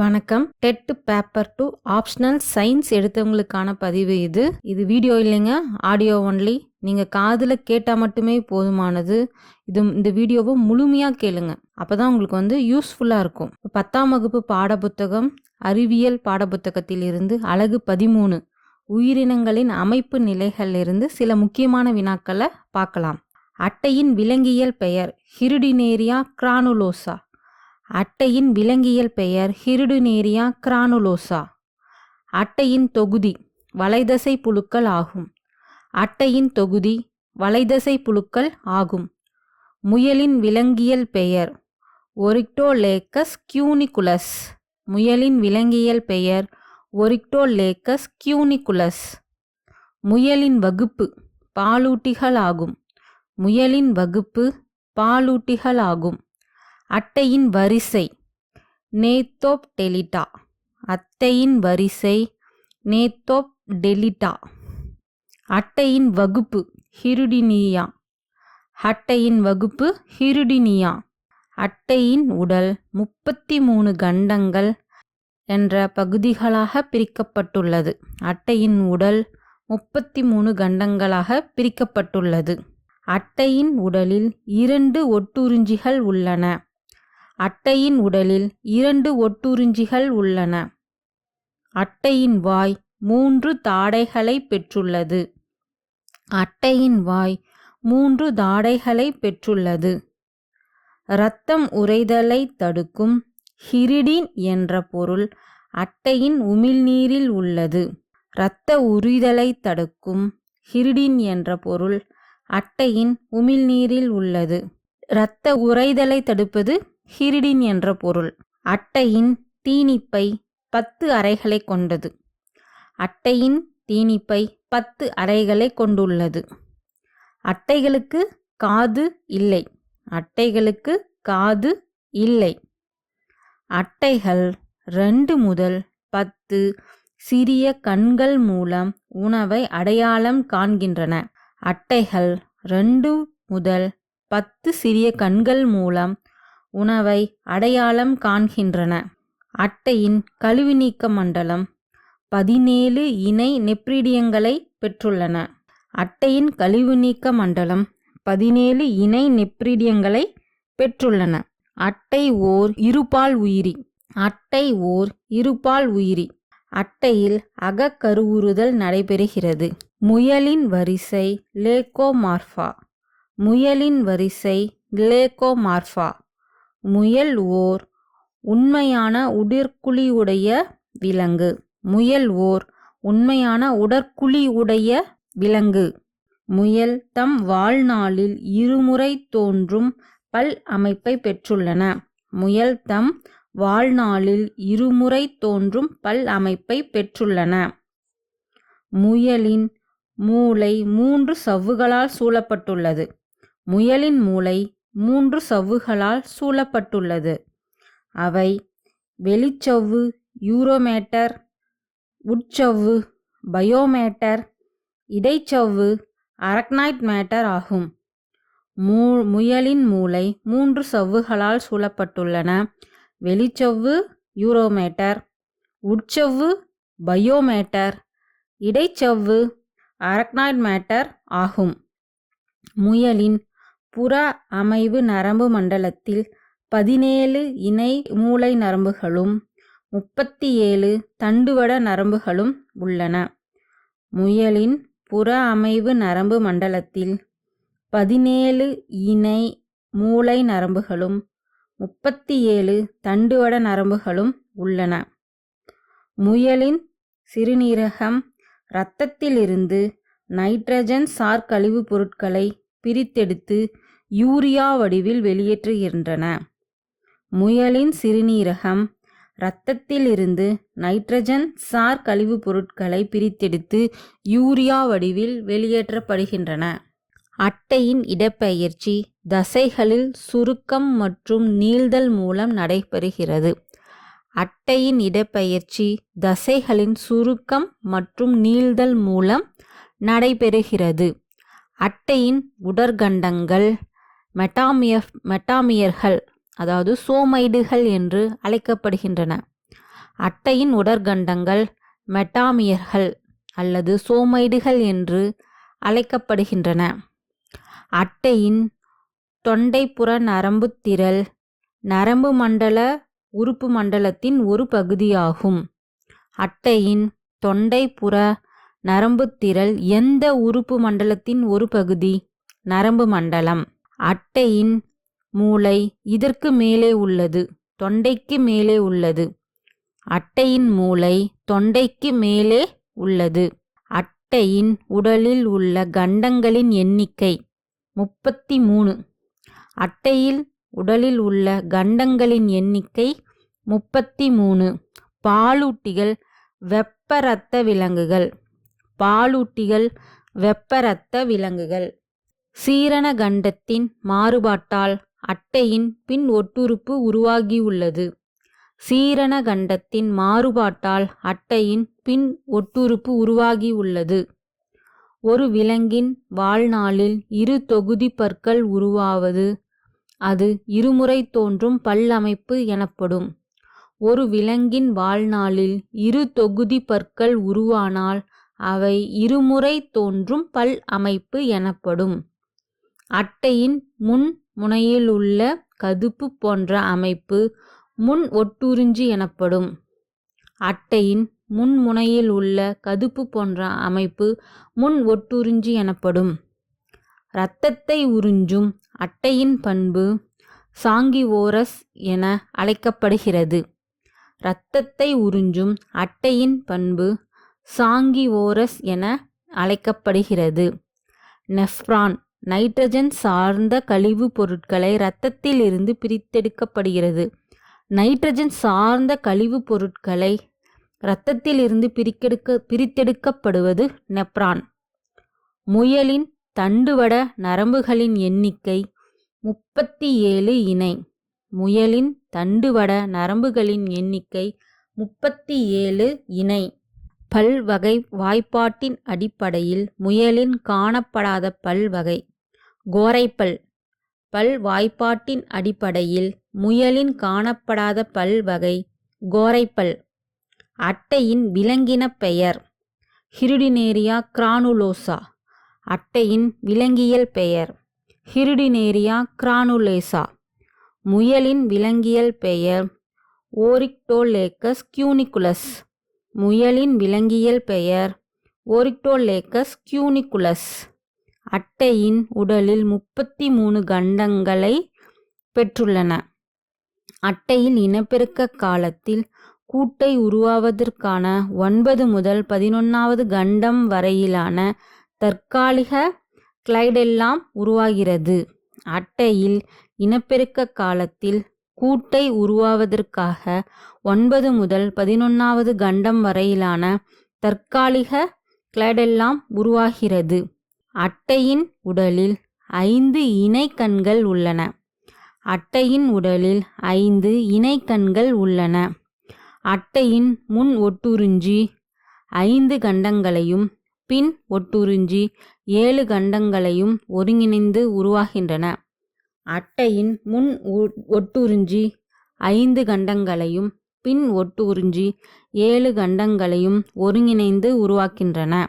வணக்கம். TET paper two optional science எடுத்தவங்களுக்கான பதிவு இது. இது வீடியோ இல்லைங்க ஆடியோ ஒன்லி. நீங்கள் காதில் கேட்டால் மட்டுமே போதுமானது. இது இந்த வீடியோவை முழுமையாக கேளுங்க. அப்போ தான் உங்களுக்கு வந்து யூஸ்ஃபுல்லாக இருக்கும். பத்தாம் வகுப்பு பாடப்புத்தகம் அறிவியல் பாடப்புத்தகத்தில் இருந்து அழகு பதிமூணு. உயிரினங்களின் அமைப்பு நிலைகளிலிருந்து சில முக்கியமான வினாக்களை பார்க்கலாம். அட்டையின் விலங்கியல் பெயர் ஹிருடினேரியா கிரானுலோசா. அட்டையின் விலங்கியல் பெயர் ஹிருடுநேரியா கிரானுலோசா. அட்டையின் தொகுதி வலைதசை புழுக்கள் ஆகும். அட்டையின் தொகுதி வலைதசை புழுக்கள் ஆகும். முயலின் விலங்கியல் பெயர் ஒரிக்டோலேக்கஸ் கியூனிகுலஸ். முயலின் விலங்கியல் பெயர் ஒரிக்டோலேக்கஸ் கியூனிகுலஸ். முயலின் வகுப்பு பாலூட்டிகள் ஆகும். முயலின் வகுப்பு பாலூட்டிகள் ஆகும். அட்டையின் வரிசை. நேத்தோப் டெலிட்டா. அத்தையின் வரிசை. நேத்தோப் டெலிட்டா. அட்டையின் வகுப்பு ஹிருடினியா. அட்டையின் வகுப்பு ஹிருடினியா. அட்டையின் உடல் முப்பத்தி மூணு கண்டங்கள் என்ற பகுதிகளாக பிரிக்கப்பட்டுள்ளது. அட்டையின் உடல் முப்பத்தி மூணு கண்டங்களாக பிரிக்கப்பட்டுள்ளது. அட்டையின் உடலில் இரண்டு ஒட்டுறிஞ்சிகள் உள்ளன. அட்டையின் உடலில் இரண்டு ஒட்டுறிஞ்சிகள் உள்ளன. அட்டையின் வாய் மூன்று தாடைகளை பெற்றுள்ளது. அட்டையின் வாய் மூன்று தாடைகளை பெற்றுள்ளது. இரத்தம் உறைதலை தடுக்கும் ஹிரிடின் என்ற பொருள் அட்டையின் உமிழ்நீரில் உள்ளது. இரத்த உரிதலை தடுக்கும் ஹிரிடின் என்ற பொருள் அட்டையின் உமிழ்நீரில் உள்ளது. இரத்த உறைதலை தடுப்பது ஹிரிடின் என்ற பொருள். அட்டையின் தீனிப்பை பத்து அறைகளை கொண்டது. அட்டையின் தீனிப்பை பத்து அறைகளை கொண்டுள்ளது. அட்டைகளுக்கு காது இல்லை. அட்டைகளுக்கு காது இல்லை. அட்டைகள் ரெண்டு முதல் பத்து சிறிய கண்கள் மூலம் உணவை அடையாளம் காண்கின்றன. அட்டைகள் ரெண்டு முதல் பத்து சிறிய கண்கள் மூலம் உணவை அடையாளம் காண்கின்றன. அட்டையின் கழிவு நீக்க மண்டலம் பதினேழு இணை நெப்ரிடியங்களை பெற்றுள்ளன. அட்டையின் கழிவு நீக்க மண்டலம் பதினேழு இணை நெப்ரிடியங்களை பெற்றுள்ளன. அட்டை ஓர் இருபால் உயிரி. அட்டை ஓர் இருபால் உயிரி. அட்டையில் அகக்கருவுறுதல் நடைபெறுகிறது. முயலின் வரிசை லேகோமார்ஃபா முயலின் வரிசை லேகோமார்ஃபா முயல் ஓர் உண்மையான உடற்குழியுடைய விலங்கு. முயல் ஓர் உண்மையான உடற்குழியுடைய விலங்கு. முயல் தம் வாழ்நாளில் இருமுறை தோன்றும் பல் அமைப்பை பெற்றுள்ளன. முயல் தம் வாழ்நாளில் இருமுறை தோன்றும் பல் அமைப்பை பெற்றுள்ளன. முயலின் மூளை மூன்று சவ்வுகளால் சூழப்பட்டுள்ளது. முயலின் மூளை மூன்று சவ்வுகளால் சூழப்பட்டுள்ளது. அவை வெளிச்சவ்வு யூரோமேட்டர் உட்சவ்வு பயோமேட்டர் இடைச்சவ்வு அரக்னைட் மேட்டர் ஆகும். மூ முயலின் மூளை மூன்று சவ்வுகளால் சூழப்பட்டுள்ளன. வெளிச்சவ்வு யூரோமேட்டர் உட்சவ்வு பயோமேட்டர் இடைச்சவ்வு அரக்னாய்ட் மேட்டர் ஆகும். முயலின் புற அமைவு நரம்பு மண்டலத்தில் பதினேழு இணை மூளை நரம்புகளும் முப்பத்தி ஏழு தண்டுவட நரம்புகளும் உள்ளன. முயலின் புற அமைவு நரம்பு மண்டலத்தில் பதினேழு இணை மூளை நரம்புகளும் முப்பத்தி ஏழு தண்டுவட நரம்புகளும் உள்ளன. முயலின் சிறுநீரகம் இரத்தத்திலிருந்து நைட்ரஜன் சார் கழிவுப் பொருட்களை பிரித்தெடுத்து யூரியா வடிவில் வெளியேற்றுகின்றன. முயலின் சிறுநீரகம் இரத்தத்திலிருந்து நைட்ரஜன் சார் கழிவுப் பொருட்களை பிரித்தெடுத்து யூரியா வடிவில் வெளியேற்றப்படுகின்றன. அட்டையின் இடப்பெயர்ச்சி தசைகளில் சுருக்கம் மற்றும் நீள்தல் மூலம் நடைபெறுகிறது. அட்டையின் இடப்பெயர்ச்சி தசைகளின் சுருக்கம் மற்றும் நீள்தல் மூலம் நடைபெறுகிறது. அட்டையின் உடற்கண்டங்கள் மெட்டாமிய மெட்டாமியர்கள் அதாவது சோமைடுகள் என்று அழைக்கப்படுகின்றன. அட்டையின் உடற்கண்டங்கள் மெட்டாமியர்கள் அல்லது சோமைடுகள் என்று அழைக்கப்படுகின்றன. அட்டையின் தொண்டைப்புற நரம்பு திரள் நரம்பு மண்டல உறுப்பு மண்டலத்தின் ஒரு பகுதியாகும். அட்டையின் தொண்டைப்புற நரம்பு திரள் எந்த உறுப்பு மண்டலத்தின் ஒரு பகுதி? நரம்பு மண்டலம். அட்டையின் மூளை இதற்கு மேலே உள்ளது தொண்டைக்கு மேலே உள்ளது. அட்டையின் மூளை தொண்டைக்கு மேலே உள்ளது. அட்டையின் உடலில் உள்ள கண்டங்களின் எண்ணிக்கை முப்பத்தி மூணு அட்டையில் உடலில் உள்ள கண்டங்களின் எண்ணிக்கை முப்பத்தி மூணு பாலூட்டிகள் வெப்ப இரத்த விலங்குகள். பாலூட்டிகள் வெப்ப இரத்த விலங்குகள். சீரண கண்டத்தின் மாறுபாட்டால் அட்டையின் பின் ஒட்டுறுப்பு உருவாகியுள்ளது. சீரண கண்டத்தின் மாறுபாட்டால் அட்டையின் பின் ஒட்டுறுப்பு உருவாகியுள்ளது. ஒரு விலங்கின் வாழ்நாளில் இரு தொகுதி பற்கள் உருவாவது அது இருமுறை தோன்றும் பல் அமைப்பு எனப்படும். ஒரு விலங்கின் வாழ்நாளில் இரு தொகுதி பற்கள் உருவானால் அவை இருமுறை தோன்றும் பல் அமைப்பு எனப்படும். அட்டையின் முன் முனையிலுள்ள கதுப்பு போன்ற அமைப்பு முன் ஒட்டுறிஞ்சி எனப்படும். அட்டையின் முன்முனையில் உள்ள கதுப்பு போன்ற அமைப்பு முன் ஒட்டுறிஞ்சி எனப்படும். இரத்தத்தை உறிஞ்சும் அட்டையின் பண்பு சாங்கிவோரஸ் என அழைக்கப்படுகிறது. இரத்தத்தை உறிஞ்சும் அட்டையின் பண்பு சாங்கிவோரஸ் என அழைக்கப்படுகிறது. நெஃப்ரான் நைட்ரஜன் சார்ந்த கழிவுப் பொருட்களை இரத்தத்தில் இருந்து பிரித்தெடுக்கப்படுகிறது. நைட்ரஜன் சார்ந்த கழிவுப் பொருட்களை இரத்தத்தில் இருந்து பிரிக்கெடுக்க பிரித்தெடுக்கப்படுவது நெப்ரான். முயலின் தண்டுவட நரம்புகளின் எண்ணிக்கை முப்பத்தி ஏழு இணை. முயலின் தண்டுவட நரம்புகளின் எண்ணிக்கை முப்பத்தி ஏழு இணை. பல்வகை வாய்ப்பாட்டின் அடிப்படையில் முயலின் காணப்படாத பல்வகை கோரைப்பல். பல் வாய்ப்பாட்டின் அடிப்படையில் முயலின் காணப்படாத பல் வகை கோரைப்பல். அட்டையின் விலங்கினப் பெயர். Hirudinaria granulosa. அட்டையின் விலங்கியல் பெயர். ஹிருடினேரியா கிரானுலேசா. முயலின் விலங்கியல் பெயர். Oryctolagus cuniculus. முயலின் விலங்கியல் பெயர். Oryctolagus cuniculus. அட்டையின் உடலில் முப்பத்தி மூணு கண்டங்களை பெற்றுள்ளன. அட்டையில் இனப்பெருக்க காலத்தில் கூட்டை உருவாவதற்கான ஒன்பது முதல் பதினொன்றாவது கண்டம் வரையிலான தற்காலிக கிளைடெல்லாம் உருவாகிறது. அட்டையில் இனப்பெருக்க காலத்தில் கூட்டை உருவாவதற்காக ஒன்பது முதல் பதினொன்றாவது கண்டம் வரையிலான தற்காலிக கிளைடெல்லாம் உருவாகிறது. அட்டையின் உடலில் ஐந்து இணைக்கண்கள் உள்ளன. அட்டையின் உடலில் ஐந்து இணைக்கண்கள் உள்ளன. அட்டையின் முன் ஒட்டுறிஞ்சி ஐந்து கண்டங்களையும் பின் ஒட்டுறிஞ்சி ஏழு கண்டங்களையும் ஒருங்கிணைந்து உருவாகின்றன. அட்டையின் முன் ஒட்டுறிஞ்சி ஐந்து கண்டங்களையும் பின் ஒட்டுறிஞ்சி ஏழு கண்டங்களையும் ஒருங்கிணைந்து உருவாக்கின்றன.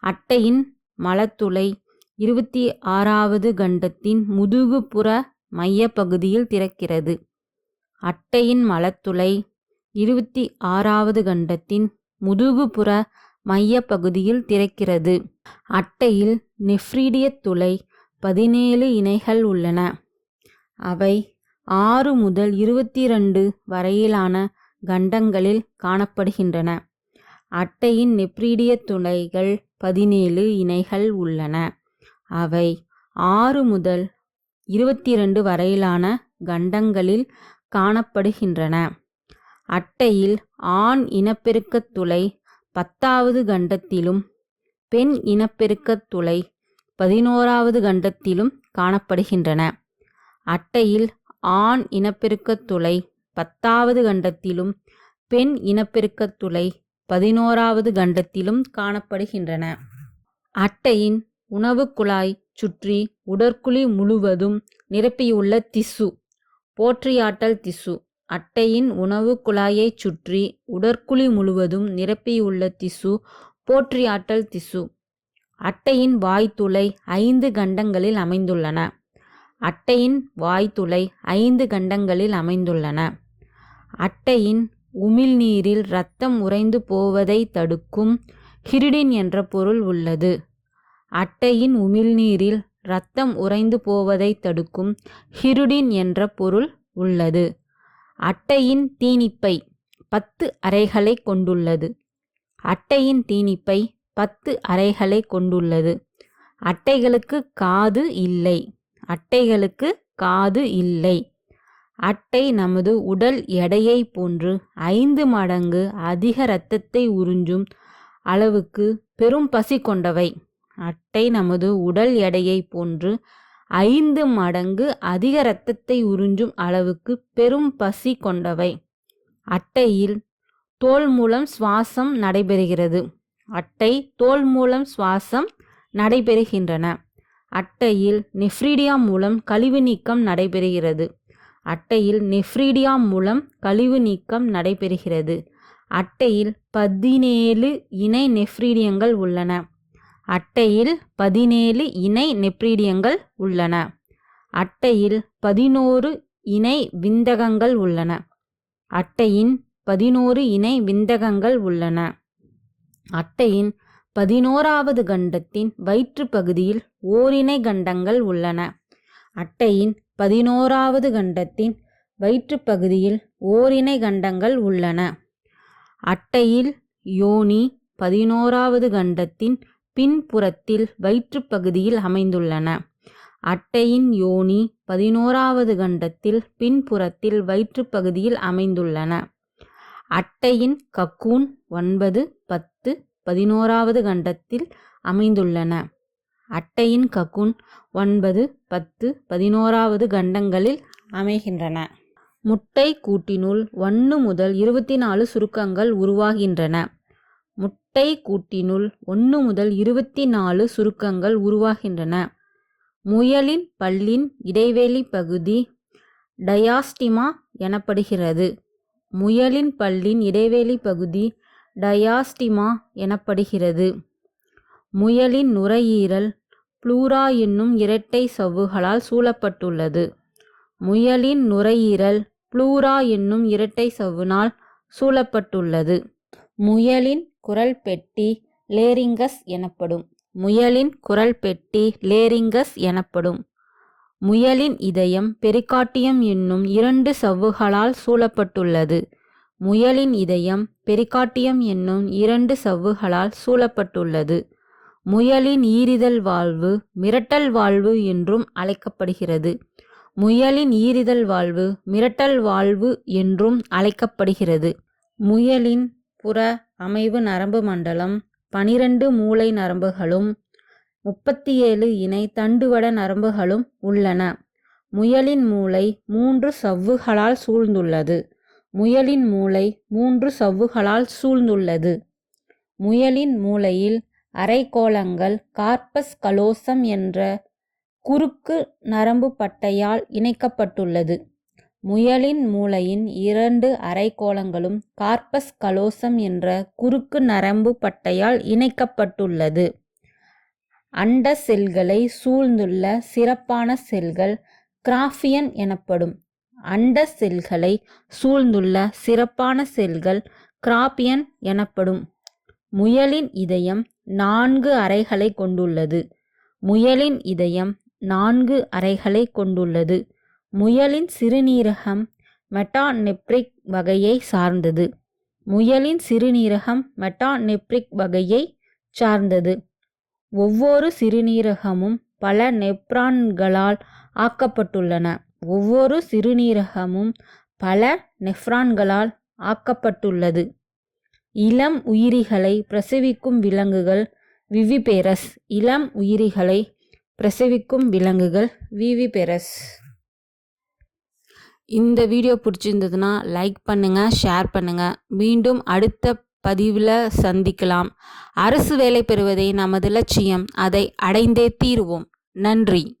அட்டையின் மலத்துளை. இருபத்தி ஆறாவது கண்டத்தின் முதுகுப்புற மையப்பகுதியில் திறக்கிறது. அட்டையின் மலத்துளை. இருபத்தி ஆறாவது கண்டத்தின் முதுகுப்புற மையப்பகுதியில் திறக்கிறது. அட்டையில் நெஃப்ரீடிய துளை. பதினேழு இணைகள் உள்ளன. அவை ஆறு முதல் இருபத்தி ரெண்டு வரையிலான கண்டங்களில் காணப்படுகின்றன. அட்டையின் நெப்ரீடிய துளைகள் பதினேழு இணைகள் உள்ளன. அவை ஆறு முதல் இருபத்தி ரெண்டு வரையிலான கண்டங்களில் காணப்படுகின்றன. அட்டையில் ஆண் இனப்பெருக்கத் துளை பத்தாவது கண்டத்திலும் பெண் இனப்பெருக்கத் துளை பதினோராவது கண்டத்திலும் காணப்படுகின்றன. அட்டையில் ஆண் இனப்பெருக்கத் துளை பத்தாவது கண்டத்திலும் பெண் இனப்பெருக்கத் துளை பதினோராவது கண்டத்திலும் காணப்படுகின்றன. அட்டையின் உணவு குழாய் சுற்றி உடற்குழி முழுவதும் நிரப்பியுள்ள திசு போற்றியாட்டல் திசு. அட்டையின் உணவு குழாயைச் சுற்றி உடற்குழி முழுவதும் நிரப்பியுள்ள திசு போற்றியாட்டல் திசு. அட்டையின் வாய்த்துளை ஐந்து கண்டங்களில் அமைந்துள்ளன. அட்டையின் வாய்த்துளை ஐந்து கண்டங்களில் அமைந்துள்ளன. அட்டையின் உமிழ்நீரில் இரத்தம் உறைந்து போவதை தடுக்கும் ஹிரிடின் என்ற பொருள் உள்ளது. அட்டையின் உமிழ்நீரில் இரத்தம் உறைந்து போவதை தடுக்கும் ஹிருடின் என்ற பொருள் உள்ளது. அட்டையின் தீனிப்பை பத்து அறைகளை கொண்டுள்ளது. அட்டையின் தீனிப்பை பத்து அறைகளை கொண்டுள்ளது. அட்டைகளுக்கு காது இல்லை. அட்டைகளுக்கு காது இல்லை. அட்டை நமது உடல் எடையை போன்று ஐந்து மடங்கு அதிக இரத்தத்தை உறிஞ்சும் அளவுக்கு பெரும் பசி கொண்டவை. அட்டை நமது உடல் எடையை போன்று ஐந்து மடங்கு அதிக இரத்தத்தை உறிஞ்சும் அளவுக்கு பெரும் பசி கொண்டவை. அட்டையில் தோல் மூலம் சுவாசம் நடைபெறுகிறது. அட்டை தோல் மூலம் சுவாசம் நடைபெறுகின்றன. அட்டையில் நெஃப்ரீடியா மூலம் கழிவு நீக்கம் நடைபெறுகிறது. அட்டையில் நெஃப்ரீடியா மூலம் கழிவு நீக்கம் நடைபெறுகிறது. அட்டையில் பதினேழு இணை நெஃப்ரீடியங்கள் உள்ளன. அட்டையில் பதினேழு இணை நெப்ரீடியங்கள் உள்ளன. அட்டையில் பதினோரு இணை விந்தகங்கள் உள்ளன. அட்டையின் பதினோரு இணை விந்தகங்கள் உள்ளன. அட்டையின் பதினோராவது கண்டத்தின் வயிற்று பகுதியில் ஓரிணை கண்டங்கள் உள்ளன. அட்டையின் பதினோராவது கண்டத்தின் வயிற்றுப்பகுதியில் ஓரினை கண்டங்கள் உள்ளன. அட்டையில் யோனி பதினோராவது கண்டத்தின் பின்புறத்தில் வயிற்றுப் பகுதியில் அமைந்துள்ளன. அட்டையின் யோனி பதினோராவது கண்டத்தில் பின்புறத்தில் வயிற்றுப் பகுதியில் அமைந்துள்ளன. அட்டையின் கக்கூன் ஒன்பது பத்து பதினோராவது கண்டத்தில் அமைந்துள்ளன. அட்டையின் ககுன் ஒன்பது பத்து பதினோராவது கண்டங்களில் அமைகின்றன. முட்டை கூட்டினுள் ஒன்று முதல் இருபத்தி நாலு சுருக்கங்கள் உருவாகின்றன. முட்டை கூட்டினுள் ஒன்று முதல் இருபத்தி நாலு சுருக்கங்கள் உருவாகின்றன. முயலின் பல்லின் இடைவெளி பகுதி டயாஸ்டிமா எனப்படுகிறது. முயலின் பல்லின் இடைவெளி பகுதி டயாஸ்டிமா எனப்படுகிறது. முயலின் நுரையீரல் ப்ளூரா என்னும் இரட்டை சவ்வுகளால் சூழப்பட்டுள்ளது. முயலின் நுரையீரல் ப்ளூரா என்னும் இரட்டை சவ்வினால் சூழப்பட்டுள்ளது. முயலின் குரல் பெட்டி லேரிங்கஸ் எனப்படும். முயலின் குரல் பெட்டி லேரிங்கஸ் எனப்படும். முயலின் இதயம் பெரிகாட்டியம் என்னும் இரண்டு சவ்வுகளால் சூழப்பட்டுள்ளது. முயலின் இதயம் பெரிகாட்டியம் என்னும் இரண்டு சவ்வுகளால் சூழப்பட்டுள்ளது. முயலின் ஈரிதழ் வாழ்வு மிரட்டல் வாழ்வு என்றும் அழைக்கப்படுகிறது. முயலின் ஈரிதழ் வாழ்வு மிரட்டல் வாழ்வு என்றும் அழைக்கப்படுகிறது. முயலின் புற அமைவு நரம்பு மண்டலம் பனிரெண்டு மூளை நரம்புகளும் முப்பத்தி ஏழு இணை தண்டுவட நரம்புகளும் உள்ளன. முயலின் மூளை மூன்று சவ்வுகளால் சூழ்ந்துள்ளது. முயலின் மூளை மூன்று சவ்வுகளால் சூழ்ந்துள்ளது. முயலின் மூளையில் அரைக்கோளங்கள் கார்பஸ் கலோசம் என்ற குறுக்கு நரம்பு பட்டையால் இணைக்கப்பட்டுள்ளது. முயலின் மூளையின் இரண்டு அரைக்கோளங்களும் கார்பஸ் கலோசம் என்ற குறுக்கு நரம்பு பட்டையால் இணைக்கப்பட்டுள்ளது. அண்ட செல்களை சூழ்ந்துள்ள சிறப்பான செல்கள் கிராஃபியன் எனப்படும். அண்ட செல்களை சூழ்ந்துள்ள சிறப்பான செல்கள் கிராபியன் எனப்படும். முயலின் இதயம் நான்கு அறைகளை கொண்டுள்ளது. முயலின் இதயம் நான்கு அறைகளை கொண்டுள்ளது. முயலின் சிறுநீரகம் மெட்டாநெப்ரிக் வகையை சார்ந்தது. முயலின் சிறுநீரகம் மெட்டாநெப்ரிக் வகையை சார்ந்தது. ஒவ்வொரு சிறுநீரகமும் பல நெப்ரான்களால் ஆக்கப்பட்டுள்ளன. ஒவ்வொரு சிறுநீரகமும் பல நெஃப்ரான்களால் ஆக்கப்பட்டுள்ளது. இளம் உயிரிகளை பிரசவிக்கும் விலங்குகள் விவிபேரஸ். இளம் உயிரிகளை பிரசவிக்கும் விலங்குகள் விவிபெரஸ். இந்த வீடியோ பிடிச்சிருந்ததுன்னா லைக் பண்ணுங்கள் ஷேர் பண்ணுங்கள் மீண்டும் அடுத்த பதிவில் சந்திக்கலாம். அரசு வேலை பெறுவதே நமது லட்சியம். அதை அடைந்தே தீருவோம். நன்றி.